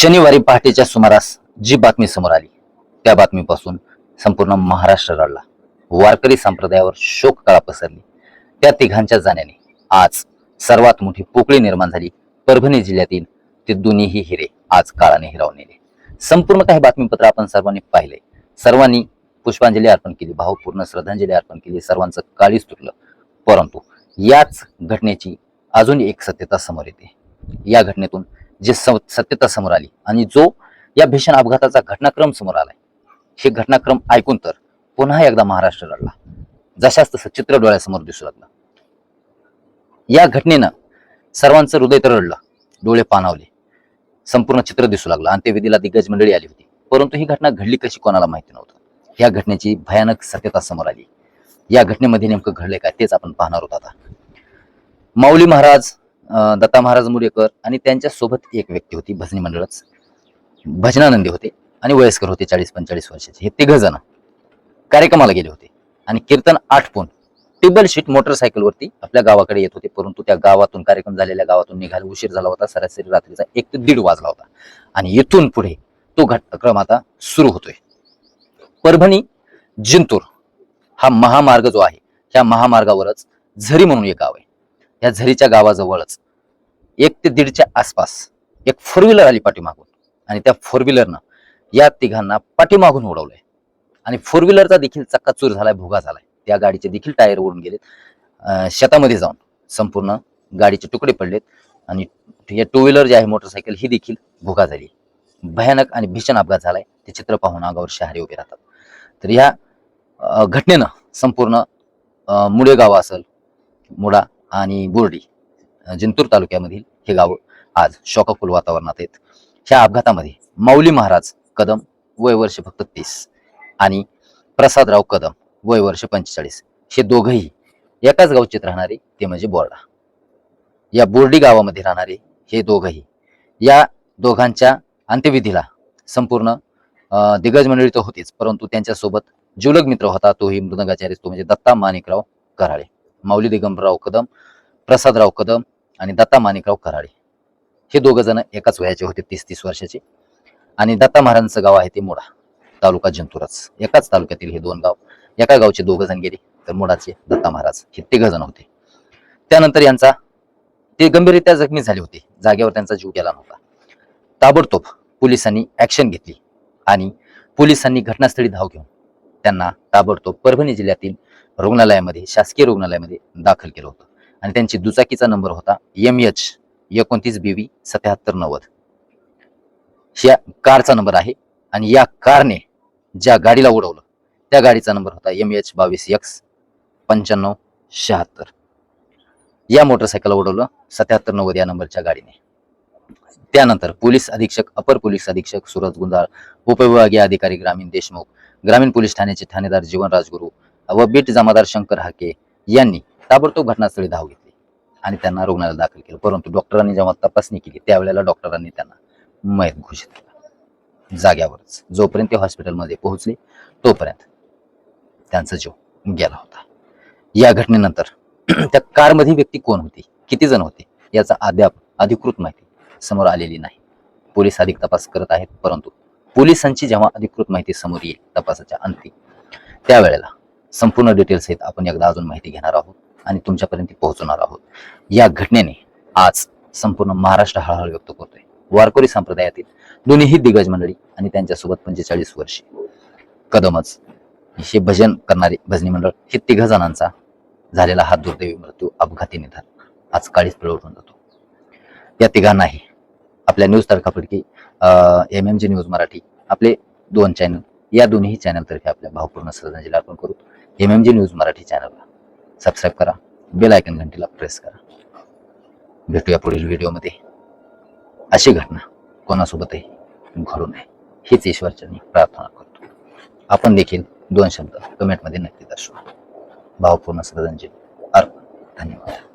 शनिवारी पहाटेच्या सुमारास जी बातमी समोर आली त्या बातमीपासून संपूर्ण महाराष्ट्र रडला. वारकरी संप्रदायावर शोक कळा पसरली. त्या तिघांच्या जाण्याने आज सर्वात मोठी पोकळी निर्माण झाली. परभणी जिल्ह्यातील ते दोन्हीही हिरे आज काळाने हिरावून नेले. संपूर्ण काही बातमीपत्र आपण सर्वांनी पाहिले. सर्वांनी पुष्पांजली अर्पण केली भावपूर्ण श्रद्धांजली अर्पण केली सर्वांचं काळीच तुटलं. परंतु याच घटनेची अजून एक सत्यता समोर येते. या घटनेतून जे सत्यता समोर आली. आणि जो या भीषण अपघाताचा घटनाक्रम समोर आलाय. हे घटनाक्रम ऐकून तर पुन्हा एकदा महाराष्ट्र रडला. जशाच तसं चित्र डोळ्यासमोर दिसू लागलं. या घटनेनं सर्वांचं हृदय तर रडलं. डोळे पाणावले. संपूर्ण चित्र दिसू लागलं अंत्यविधीला दिग्गज मंडळी आली होती. परंतु ही घटना घडली कशी कोणाला माहिती नव्हतं. या घटनेची भयानक सत्यता समोर आली. या घटनेमध्ये नेमकं घडलंय काय तेच आपण पाहणार आहोत आता. माऊली महाराज दत्ता महाराज मुरेकर आणि त्यांच्यासोबत एक व्यक्ती होती भजनी मंडळच. भजनानंदी होते आणि वयस्कर होते चाळीस पंचेचाळीस वर्षाचे. हे तिघ जण कार्यक्रमाला गेले होते. आणि कीर्तन आठपून टेबल शीट मोटरसायकलवरती आपल्या गावाकडे येत होते. परंतु त्या गावातून कार्यक्रम झालेल्या गावातून निघायला उशीर झाला होता. सरासरी रात्रीचा एक ते दीड वाजला होता. आणि इथून पुढे तो घटक्रम आता सुरू होतोय. परभणी जिंतूर हा महामार्ग जो आहे त्या महामार्गावरच झरी म्हणून एक गाव आहे. या झरीच्या गावाजवळच. एक ते दीडच्या आसपास एक फोर व्हीलर आली पाठीमागून. आणि त्या फोर व्हीलरनं या तिघांना पाठीमागून उडवलंय. आणि फोर व्हीलरचा देखील चक्काचूर झालाय भोगा झालाय. त्या गाडीचे देखील टायर उडून गेलेत. शेतामध्ये जाऊन संपूर्ण गाडीचे तुकडे पडलेत. आणि या टू व्हीलर जे आहे मोटरसायकल ही देखील भुगा झाली. भयानक आणि भीषण अपघात झालाय. ते चित्र पाहून अंगावर शहारे उभे राहतात. तर ह्या घटनेनं संपूर्ण अं, मुळे गाव असेल मुळा आणि बोर्डी जिंतूर तालुक्यामधील हे गाव आज शोकाकुल वातावरणात आहेत. ह्या अपघातामध्ये माऊली महाराज कदम वय वर्ष फक्त तीस आणि प्रसादराव कदम वय वर्ष पंचेचाळीस हे दोघंही एकाच गावचेत राहणारे ते म्हणजे बोर्डा. या बोर्डी गावामध्ये राहणारे हे दोघंही या दोघांच्या अंत्यविधीला संपूर्ण दिग्गज मंडळी तर होतीच परंतु त्यांच्यासोबत जुलग मित्र होता तोही मृदंगाचार्य तो म्हणजे दत्ता माणिकराव कराळे. माऊली दिगंबरराव कदम प्रसादराव कदम आणि दत्ता माणिकराव कराळे हे दोघं जण एकाच वयाचे होते तीस तीस वर्षाचे. आणि दत्ता महाराजांचं गाव आहे ते मोडा तालुका जंतुराज एकाच तालुक्यातील हे दोन गाव एका गावचे दोघ जण गेले तर मोडाचे दत्ता महाराज हे तिघ जण होते. त्यानंतर यांचा ते गंभीररित्या जखमी झाले होते. जागेवर त्यांचा जीव गेला नव्हता. ताबडतोब पोलिसांनी ऍक्शन घेतली आणि पोलिसांनी घटनास्थळी धाव घेऊन त्यांना ताबडतोब परभणी जिल्ह्यातील रुग्णालयामध्ये शासकीय रुग्णालयामध्ये दाखल केलं होतं. आणि त्यांची दुचाकीचा नंबर होता एम एच एकोणतीस बीवी सत्याहत्तर नव्वद. ह्या कारचा नंबर आहे आणि या कारने ज्या गाडीला उडवलं त्या गाडीचा नंबर होता एम एच बावीस एक्स पंच्याण्णव शहात्तर. या मोटरसायकल उडवलं सत्याहत्तर नव्वद या नंबरच्या गाडीने. त्यानंतर पोलीस अधीक्षक अपर पोलीस अधीक्षक सुरज गुंजाळ उपविभागीय अधिकारी ग्रामीण देशमुख ग्रामीण पोलीस ठाण्याचे ठाणेदार जीवन राजगुरू व बीट जमादार शंकर हाके यांनी ताबडतोब घटनास्थळी धाव घेतली आणि त्यांना रुग्णालयात दाखल केलं. परंतु डॉक्टरांनी जेव्हा तपासणी केली त्यावेळेला डॉक्टरांनी त्यांना मयत घोषित केला. जाग्यावरच जोपर्यंत ते हॉस्पिटलमध्ये पोहोचले तोपर्यंत त्यांचा जीव गेला होता. या घटनेनंतर त्या कारमध्ये व्यक्ती कोण होती किती जण होते याचा अद्याप अधिकृत माहिती समोर आलेली नाही. पोलीस अधिक तपास करत आहेत परंतु पोलिसांची जेव्हा अधिकृत माहिती समोर येईल तपासाच्या अंती त्यावेळेला संपूर्ण डिटेल्स आहेत आपण एकदा अजून माहिती घेणार आहोत. आणि तुमच्यापर्यंत पोहोचणार पोहोचवणार आहोत. या घटनेने आज संपूर्ण महाराष्ट्र हळहळ व्यक्त करतोय. वारकरी संप्रदायातील दोन्हीही दिग्गज मंडळी आणि त्यांच्यासोबत पंचेचाळीस वर्षे. कदमच. हे भजन करणारे भजनी मंडळ हे तिघ जणांचा झालेला हा दुर्दैवी मृत्यू अपघाती निधन आज काळीच पिळवटून जातो. या तिघांनाही आपल्या न्यूज तडकाफडकी M M G news Marathi आपले दोन चॅनल या दोन्ही चॅनलतर्फे आपल्या भावपूर्ण श्रद्धांजली अर्पण करू. M M G news Marathi चॅनलला सबस्क्राईब करा. बेल आयकन घंटीला प्रेस करा. भेटूया पुढील व्हिडिओमध्ये अशी घटना कोणासोबतही घडू नये. हीच ईश्वरचरणी प्रार्थना करतो. आपण देखील दोन शब्द कमेंटमध्ये नक्की दर्शवा. भावपूर्ण श्रद्धांजली. अर्पण. धन्यवाद.